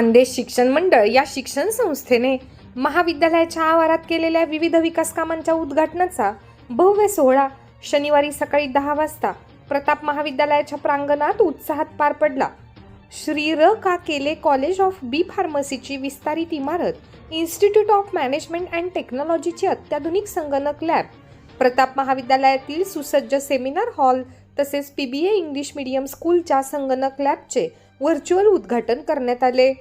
खानदेश शिक्षण मंडळ या शिक्षण संस्थेने महाविद्यालयाच्या आवारात केलेल्या विविध विकास कामांच्या उद्घाटनाचा भव्य सोहळा शनिवारी सकाळी दहा वाजता प्रताप महाविद्यालयाच्या प्रांगणात उत्साहात पार पडला. श्री र का केले कॉलेज ऑफ बी फार्मसीची विस्तारित इमारत इन्स्टिट्यूट ऑफ मॅनेजमेंट अँड टेक्नॉलॉजीची अत्याधुनिक संगणक लॅब प्रताप महाविद्यालयातील सुसज्ज सेमिनार हॉल तसेच P B A English medium स्कूलच्या संगणक लॅबचे व्हर्च्युअल उद्घाटन करण्यात आले.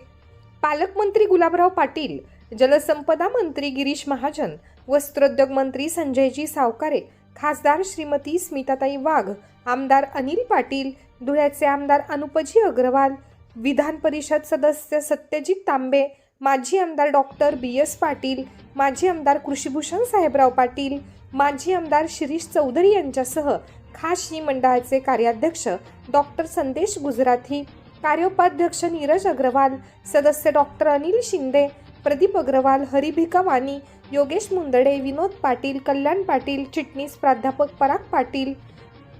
पालकमंत्री गुलाबराव पाटील जलसंपदा मंत्री गिरीश महाजन वस्त्रोद्योग मंत्री संजयजी सावकारे खासदार श्रीमती स्मिताताई वाघ आमदार अनिल पाटील धुळ्याचे आमदार अनुपजी अग्रवाल विधान परिषद सदस्य सत्यजित तांबे माजी आमदार डॉक्टर बी एस पाटील माजी आमदार कृषीभूषण साहेबराव पाटील माजी आमदार शिरीष चौधरी यांच्यासह खाशी मंडळाचे कार्याध्यक्ष डॉक्टर संदेश गुजराथी कार्योपाध्यक्ष नीरज अग्रवाल सदस्य डॉक्टर अनिल शिंदे प्रदीप अग्रवाल हरिभिका वाणी योगेश मुंदडे विनोद पाटील कल्याण पाटील चिटणीस प्राध्यापक पराग पाटील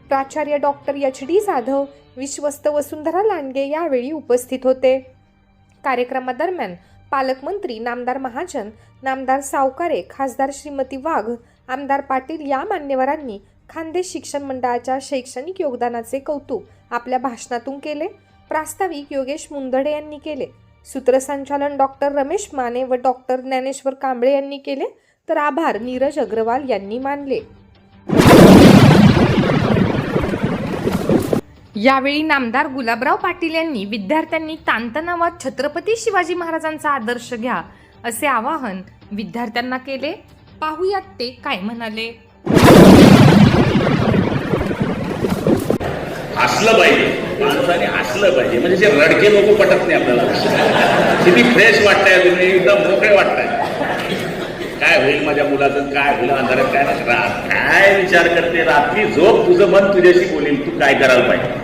प्राचार्य डॉक्टर एच डी जाधव विश्वस्त वसुंधरा लांडगे यावेळी उपस्थित होते. कार्यक्रमादरम्यान पालकमंत्री नामदार महाजन नामदार सावकारे खासदार श्रीमती वाघ आमदार पाटील या मान्यवरांनी खानदेश शिक्षण मंडळाच्या शैक्षणिक योगदानाचे कौतुक आपल्या भाषणातून केले. प्रास्ताविक योगेश मुंदडे यांनी केले. सूत्रसंचालन डॉक्टर रमेश माने व डॉक्टर ज्ञानेश्वर कांबळे यांनी केले. तर आभार नीरज अग्रवाल यांनी मानले. यावेळी नामदार गुलाबराव पाटील यांनी विद्यार्थ्यांनी ताणतणावात छत्रपती शिवाजी महाराजांचा आदर्श घ्या असे आवाहन विद्यार्थ्यांना केले. पाहुयात ते काय म्हणाले हसलं पाहिजे असलं पाहिजे. म्हणजे जे रडके लोक पटत नाही आपल्याला. किती फ्रेश वाटतंय तुम्ही एकदम मोकळे वाटताय. काय होईल माझ्या मुलाचं काय होईल अंधारात काय रात काय विचार करते? रात्री झोप तुझं मन तुझ्याशी बोलील. तू काय करायला पाहिजे?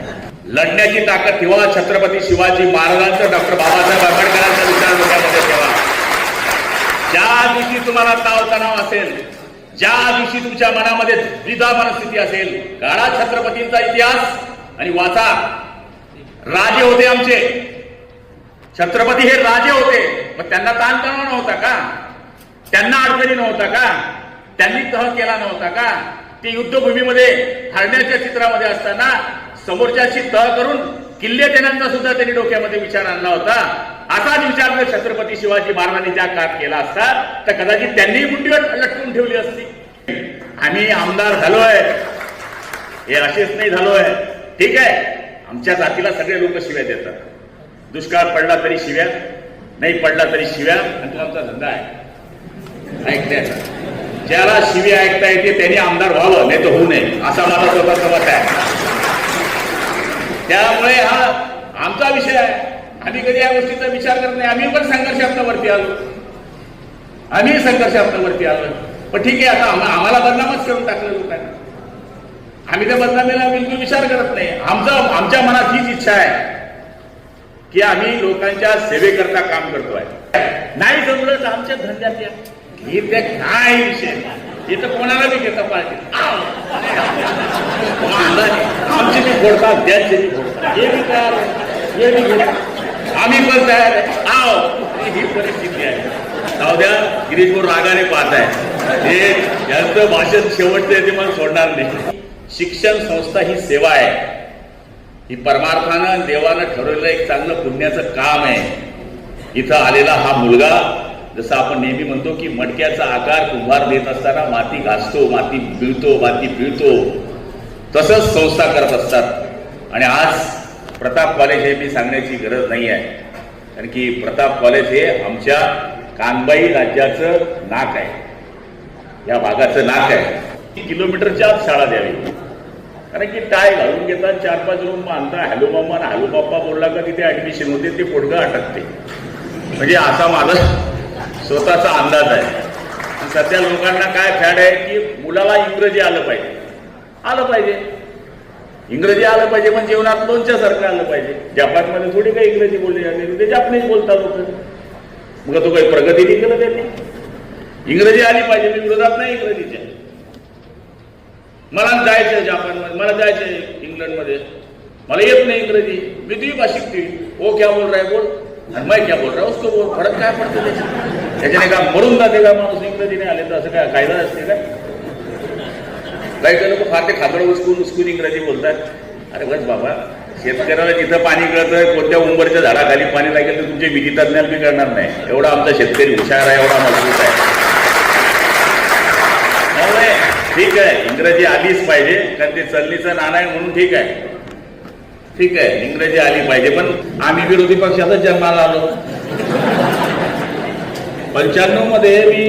लढण्याची ताकद ठेवा. छत्रपती शिवाजी महाराजांचं डॉक्टर बाबासाहेब आंबेडकरांचा विचार डोक्यामध्ये ठेवा. ज्या दिवशी तुम्हाला ताव तणाव असेल ज्या दिवशी तुमच्या मनामध्ये द्विधा मनस्थिती असेल काळा छत्रपतींचा इतिहास आणि वाचा. राजे होते आमचे. छत्रपती हे राजे होते. मग त्यांना ताणतणाव नव्हता का? त्यांना अडचणी नव्हता का? त्यांनी तह केला नव्हता का? ते युद्धभूमीमध्ये हरण्याच्या चित्रामध्ये असताना समोरच्याशी तह करून किल्ले देण्याचा सुद्धा त्यांनी डोक्यामध्ये विचार आणला होता. असाच विचार जर छत्रपती शिवाजी महाराजांनी ज्या काळात केला असता तर कदाचित त्यांनी मुंडीवर लटकून ठेवली असती. आम्ही आमदार झालोय. हे असेच नाही झालोय. ठीक आहे? आमच्या जातीला सगळे लोक शिव्या देतात. दुष्काळ पडला तरी शिव्या नाही पडला तरी शिव्या आणि तो आमचा धंदा आहे. ऐकण्याचा ज्याला शिवी ऐकता येते त्यांनी आमदार व्हावं नाही तर होऊ नये. असा माझा स्वतःचा मत आहे. त्यामुळे हा आमचा विषय आहे. आम्ही कधी या गोष्टीचा विचार करत नाही. आम्ही पण संघर्षात्मवरती आलो. आम्ही आपल्यावरती आलो. पण ठीक आहे आता आम्हा- आम्हाला बदनामच करून टाकलं लोकांना. आम्ही त्या बदनामीला बिलकुल विचार करत नाही. आमचा आमच्या मनात हीच इच्छा आहे की आम्ही लोकांच्या सेवेकरता काम करतोय. नाही जमलं तर आमच्या धंद्यात या. हे ते काय विषय. हे तर कोणाला बी घेता पाहिजे आमचे बी फोडतात त्यांचे बी फोडतात हे बी तयार हे बी घेतात आम्ही पण तयार आहे. आव. ही परिस्थिती आहे. जाऊ द्या गिरीश रागाने पाहत आहे हे यांचं भाषण शेवटचं ते मला सोडणार नाही. शिक्षण संस्था ही सेवा आहे. ही परमार्थानं देवानं ठरवलेलं एक चांगलं पुण्याचं काम आहे. इथं आलेला हा मुलगा जसं आपण नेहमी म्हणतो की मडक्याचा आकार कुंभार देत असताना माती घासतो माती पिळतो माती पिळतो. तसंच संस्था करत असतात. आणि आज प्रताप कॉलेज हे मी सांगण्याची गरज नाही आहे. कारण की प्रताप कॉलेज हे आमच्या कानबाई राज्याचं नाक आहे. या भागाचं नाक आहे. किलोमीटरच्या आत शाळा द्यावी. कारण की टाय घालून घेतात चार पाच रूम बांधता हॅलो मामा हॅलो बाप्पा बोलला का तिथे ऍडमिशन होते ते पोटगा अटकते म्हणजे असा माझा स्वतःचा अंदाज आहे. सध्या लोकांना काय फॅड आहे की मुलाला इंग्रजी आलं पाहिजे. आलं पाहिजे. इंग्रजी आलं पाहिजे पण जीवनात लोणच्यासारखं आलं पाहिजे. जपानमध्ये थोडी काही इंग्रजी बोलली जाते ते म्हणजे जापनीच बोलतात लोक. मग तो काही प्रगती नाही केलं त्यांनी इंग्रजी आली पाहिजे मी विरोधात नाही इंग्रजीच्या. मला जायचं जपानमध्ये मला जायचं इंग्लंडमध्ये मला येत नाही इंग्रजी. मी द्विभाषिक ती ओ क्या बोल रहा है बोल. आणि मैं क्या बोल रहा उसको बोल. फरक काय पडतो त्याच्यात? त्याच्याने का मरून जाते का माणूस? इंग्रजी नाही आले तर असं काय कायदा असते काय काही काही लोक फार ते खातड उचकून उचकून इंग्रजी बोलतात. अरे बस बाबा शेतकऱ्याला जिथं पाणी कळतं कोणत्या उंबरच्या झाडाखाली पाणी लागेल तर तुमचे विधी तज्ञान बी करणार नाही. एवढा आमचा शेतकरी हुशार आहे एवढा मजबूत आहे. त्यामुळे ठीक आहे. इंग्रजी आलीच पाहिजे. कारण ते चलनीचा नाना आहे म्हणून ठीक आहे. ठीक आहे. इंग्रजी आली पाहिजे. पण आम्ही विरोधी पक्षातच जन्माला आलो. पंच्याण्णवमध्ये मी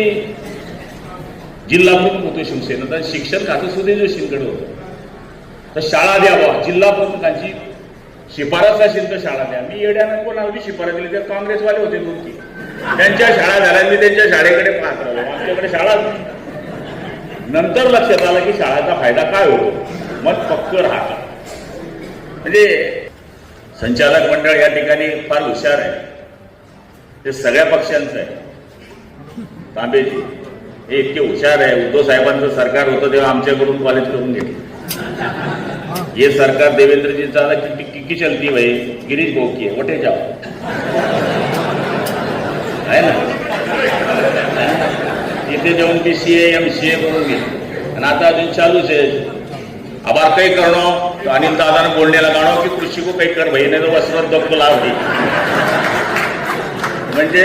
जिल्हा प्रमुख होतो शिवसेना तर शिक्षण खातं सुद्धा जोशींकडे होतं. तर शाळा द्यावा. जिल्हा प्रमुखांची शिफारस असेल तर शाळा द्या. मी येड्यानं कोणाला शिफारस दिली तर काँग्रेसवाले होते दोन तीन त्यांच्या शाळा झाल्या मी त्यांच्या शाळेकडे पाहत राहिलो. आमच्याकडे शाळा नाही. नंतर लक्षात आलं की शाळेचा फायदा काय होतो? मग पक्क राहतं. म्हणजे संचालक मंडळ या ठिकाणी फार हुशार आहे. ते सगळ्या पक्षांचं आहे. तांबेजी. हे इतके हुशार आहे. उद्धव साहेबांचं सरकार होतं तेव्हा आमच्याकडून कॉलेज करून घेतलं. हे सरकार देवेंद्रजी जी की की चलती भाई गिरीश भोकी आहे. वटे जाओ आहे ना? इथे जाऊन मी सी एम सी ए करून घेतलं आणि आता अजून चालूच आहे. आभार काही करणं तो अनिल दादानं बोलण्याला गाणं की कृषी को काही कर भाई नाही तर वस्त्र लावली म्हणजे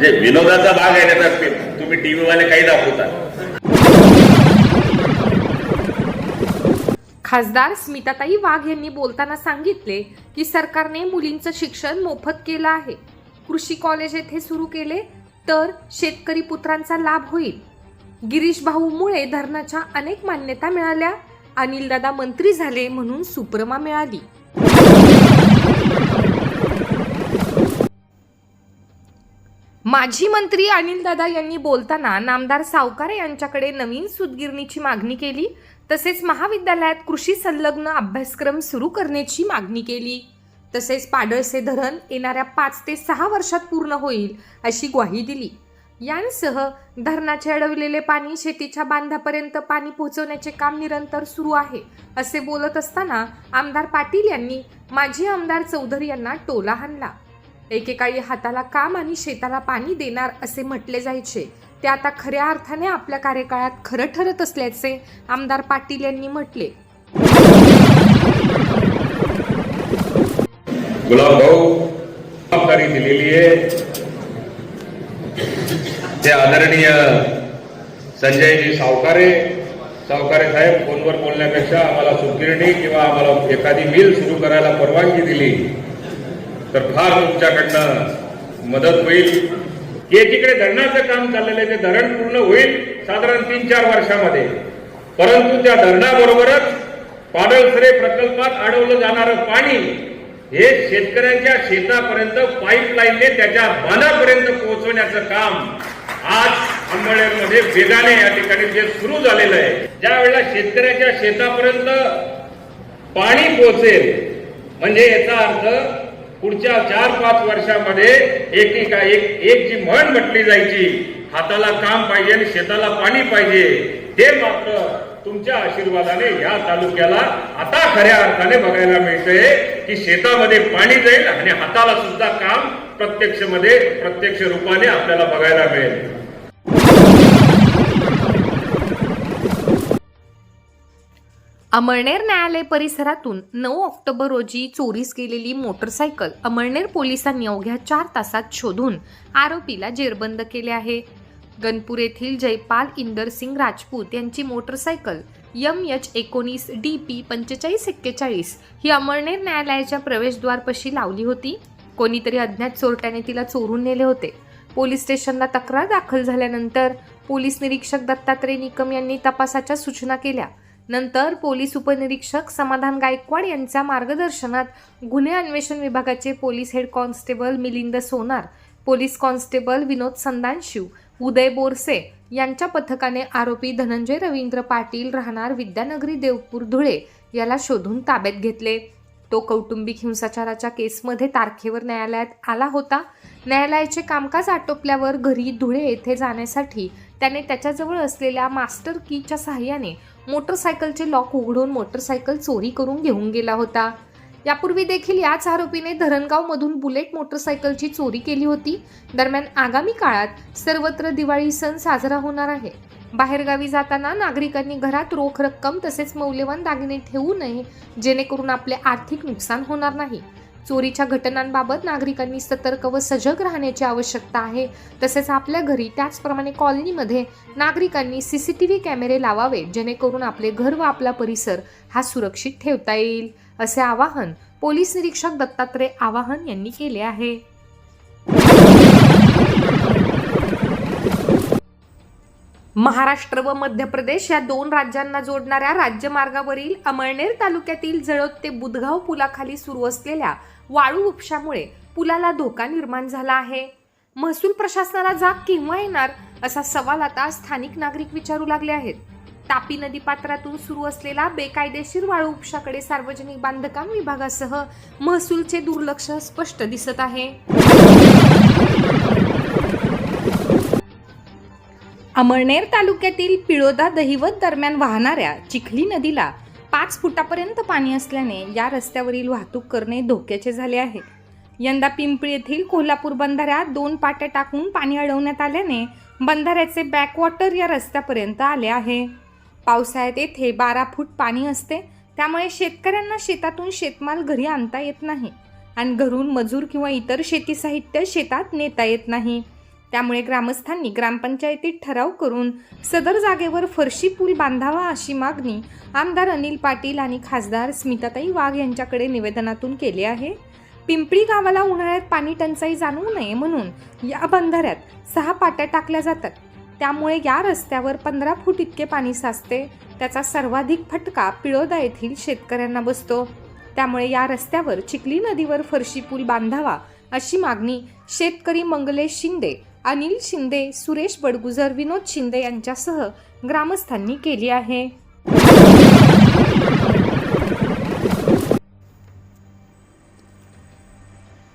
जे विनोदाचा भाग आहे त्याचा तुम्ही टीव्ही वाले काही दाखवता. खासदार स्मिताताई वाघ यांनी बोलताना सांगितले की सरकारने मुलींचं शिक्षण मोफत केलं आहे. कृषी कॉलेज येथे सुरू केले तर शेतकरी पुत्रांचा लाभ होईल. गिरीश भाऊमुळे धरणाच्या अनेक मान्यता मिळाल्या. अनिलदादा मंत्री झाले म्हणून सुप्रमा मिळाली. माजी मंत्री अनिलदादा यांनी बोलताना नामदार सावकारे यांच्याकडे नवीन सुतगिरणीची मागणी केली. तसेच महाविद्यालयात कृषी संलग्न अभ्यासक्रम सुरू करण्याची मागणी केली. तसेच पाडळसे धरण येणाऱ्या पाच ते सहा वर्षात पूर्ण होईल अशी ग्वाही दिली. यांसह धरणाचे अडवलेले पाणी शेतीच्या बांधापर्यंत पाणी पोहोचवण्याचे काम निरंतर सुरू आहे असे बोलत असताना आमदार पाटील यांनी माजी आमदार चौधरी यांना टोला हाणला. एकेकाळी हाताला काम आणि शेताला पाणी देणार असे म्हटले जायचे ते आता खऱ्या अर्थाने आपल्या कार्यकाळात खरं ठरत असल्याचे आमदार पाटील यांनी म्हटले. गुलाब भाऊ जबाबदारी दिलेली आहे. ते आदरणीय संजयजी सावकारे सावकारे साहेब फोनवर बोलण्यापेक्षा आम्हाला सुतगिरणी किंवा आम्हाला एखादी मिल सुरू करायला परवानगी दिली तर फार तुमच्याकडनं मदत होईल. एकीकडे धरणाचं काम चाललेलं आहे ते धरण पूर्ण होईल साधारण तीन चार वर्षामध्ये. परंतु त्या धरणाबरोबरच पाडळसरे प्रकल्पात अडवलं जाणारं पाणी हे शेतकऱ्यांच्या शेतापर्यंत पाईपलाईनने त्याच्या बांधापर्यंत पोहोचवण्याचं काम आज अंबळनेरमध्ये वेगाने या ठिकाणी जे सुरू झालेलं आहे. ज्या वेळेला शेतकऱ्याच्या शेतापर्यंत पाणी पोहोचेल म्हणजे याचा अर्थ पुढच्या चार पाच वर्षामध्ये एकेका एक एक जी म्हण म्हटली जायची हाताला काम पाहिजे आणि शेताला पाणी पाहिजे ते मात्र तुमच्या आशीर्वादाने या तालुक्याला आता खऱ्या अर्थाने बघायला मिळतंय की शेतामध्ये पाणी जाईल आणि हाताला सुद्धा काम प्रत्यक्षमध्ये प्रत्यक्ष रूपाने आपल्याला बघायला मिळेल. अमळनेर न्यायालय परिसरातून नऊ ऑक्टोबर रोजी चोरीस गेलेली मोटरसायकल अमळनेर पोलिसांनी अवघ्या चार तासात शोधून आरोपीला जेरबंद केले आहे. गणपूर येथील जयपाल इंदरसिंग राजपूत यांची मोटरसायकल यम एच एकोणीस डी पी पंचेचाळीस एक्केचाळीस ही अमळनेर न्यायालयाच्या प्रवेशद्वारपाशी लावली होती. कोणीतरी अज्ञात चोरट्याने तिला चोरून नेले होते. पोलीस स्टेशनला तक्रार दाखल झाल्यानंतर पोलीस निरीक्षक दत्तात्रय निकम यांनी तपासाच्या सूचना केल्या. नंतर पोलीस उपनिरीक्षक समाधान गायकवाड यांच्या मार्गदर्शनात गुन्हे अन्वेषण विभागाचे police head constable Milind Sonar police constable Vinod Sandanshiv Uday Borse यांच्या पथकाने आरोपी धनंजय रवींद्र पाटील राहणार विद्यानगरी देवपूर धुळे याला शोधून ताब्यात घेतले. तो कौटुंबिक हिंसाचाराच्या केसमध्ये तारखेवर न्यायालयात आला होता. न्यायालयाचे कामकाज आटोपल्यावर घरी धुळे येथे जाण्यासाठी त्याने त्याच्याजवळ असलेल्या मास्टर कीच्या सहाय्याने मोटरसायकलचे लॉक उघडून मोटरसायकल चोरी करून घेऊन गेला होता. यापूर्वी देखील याच आरोपीने धरणगावमधून बुलेट मोटरसायकलची चोरी केली होती. दरम्यान आगामी काळात सर्वत्र दिवाळी सण साजरा होणार आहे. बाहेरगावी जाताना नागरिकांनी घरात रोख रक्कम तसेच मौल्यवान दागिने ठेवू नये जेणेकरून आपले आर्थिक नुकसान होणार नाही. चोरीच्या घटनांबाबत नागरिकांनी सतर्क व सजग राहण्याची आवश्यकता आहे. तसेच आपल्या घरी त्याचप्रमाणे कॉलनीमध्ये नागरिकांनी सीसीटीव्ही कॅमेरे लावावे जेणेकरून आपले घर व आपला परिसर हा सुरक्षित ठेवता येईल असे आवाहन पोलीस निरीक्षक दत्तात्रय आवाहन यांनी केले आहे. महाराष्ट्र व मध्य प्रदेश या दोन राज्यांना जोडणाऱ्या राज्यमार्गावरील अमळनेर तालुक्यातील जळोद ते बुधगाव पुलाखाली सुरू असलेल्या वाळू उपशामुळे पुलाला धोका निर्माण झाला आहे. महसूल प्रशासनाला जाग केव्हा येणार असा सवाल आता स्थानिक नागरिक विचारू लागले आहेत. तापी नदी पात्रातून सुरू असलेला बेकायदेशीर वाळू उपशाकडे सार्वजनिक बांधकाम विभागासह महसूलचे दुर्लक्ष स्पष्ट दिसत आहे. अमळनेर तालुक्यातील पिळोदा दहिवत दरम्यान वाहणाऱ्या चिखली नदीला पाच फुटापर्यंत पाणी असल्याने या रस्त्यावरील वाहतूक करणे धोक्याचे झाले आहे. यंदा पिंपळी येथील कोल्हापूर बंधाऱ्यात दोन पाट्या टाकून पाणी अडवण्यात आल्याने बंधाऱ्याचे बॅकवॉटर या रस्त्यापर्यंत आले आहे. पावसाळ्यात येथे बारा फूट पाणी असते त्यामुळे शेतकऱ्यांना शेतातून शेतमाल घरी आणता येत नाही आणि घरून मजूर किंवा इतर शेती साहित्य शेतात नेता येत नाही. त्यामुळे ग्रामस्थांनी ग्रामपंचायतीत ठराव करून सदर जागेवर फरशी पूल बांधावा अशी मागणी आमदार अनिल पाटील आणि खासदार स्मिताताई वाघ यांच्याकडे निवेदनातून केली आहे. पिंपळी गावाला उन्हाळ्यात पाणी टंचाई जाणवू नये म्हणून या बंधाऱ्यात सहा पाट्या टाकल्या जातात. त्यामुळे या रस्त्यावर पंधरा फूट इतके पाणी साचते. त्याचा सर्वाधिक फटका पिळोदा येथील शेतकऱ्यांना बसतो. त्यामुळे या रस्त्यावर चिखली नदीवर फरशी पूल बांधावा अशी मागणी शेतकरी मंगलेश शिंदे अनिल शिंदे सुरेश बडगुजर विनोद शिंदे यांच्यासह ग्रामस्थांनी केली आहे.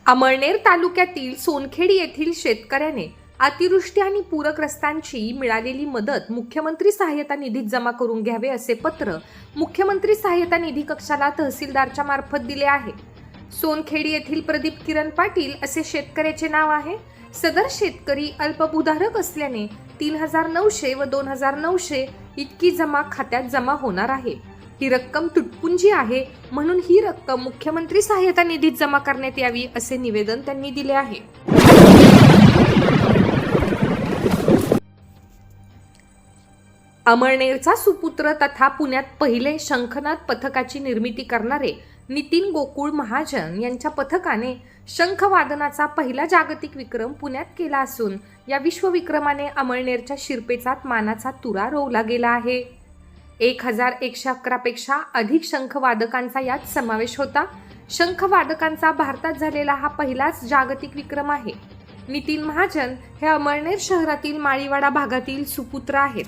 अमळनेर तालुक्यातील सोनखेडी येथील शेतकऱ्याने अतिवृष्टी आणि पूरग्रस्तांची मिळालेली मदत मुख्यमंत्री सहाय्यता निधीत जमा करून घ्यावे असे पत्र मुख्यमंत्री सहाय्यता निधी कक्षाला तहसीलदारच्या मार्फत दिले आहे. सोनखेडी येथील प्रदीप किरण पाटील असे शेतकऱ्याचे नाव आहे. सदर शेतकरी अल्पभूधारक असल्याने तीन हजार नऊशे व दोन हजार नऊशे इतकी जमा खात्यात जमा होणार आहे. ही रक्कम तुटपुंजी आहे म्हणून ही रक्कम मुख्यमंत्री सहाय्यता निधीत जमा करण्यात यावी असे निवेदन त्यांनी दिले आहे. अमळनेरचा सुपुत्र तथा पुण्यात पहिले शंखनाद पथकाची निर्मिती करणारे नितीन गोकुळ महाजन यांच्या पथकाने शंखवादनाचा पहिला जागतिक विक्रम पुण्यात केला असून या विश्वविक्रमाने अमळनेरच्या शिरपेचात मानाचा तुरा रोवला गेला आहे. एक हजार एकशे अकरापेक्षा अधिक शंखवादकांचा यात समावेश होता. शंखवादकांचा भारतात झालेला हा पहिलाच जागतिक विक्रम आहे. नितीन महाजन हे अमळनेर शहरातील माळीवाडा भागातील सुपुत्र आहेत.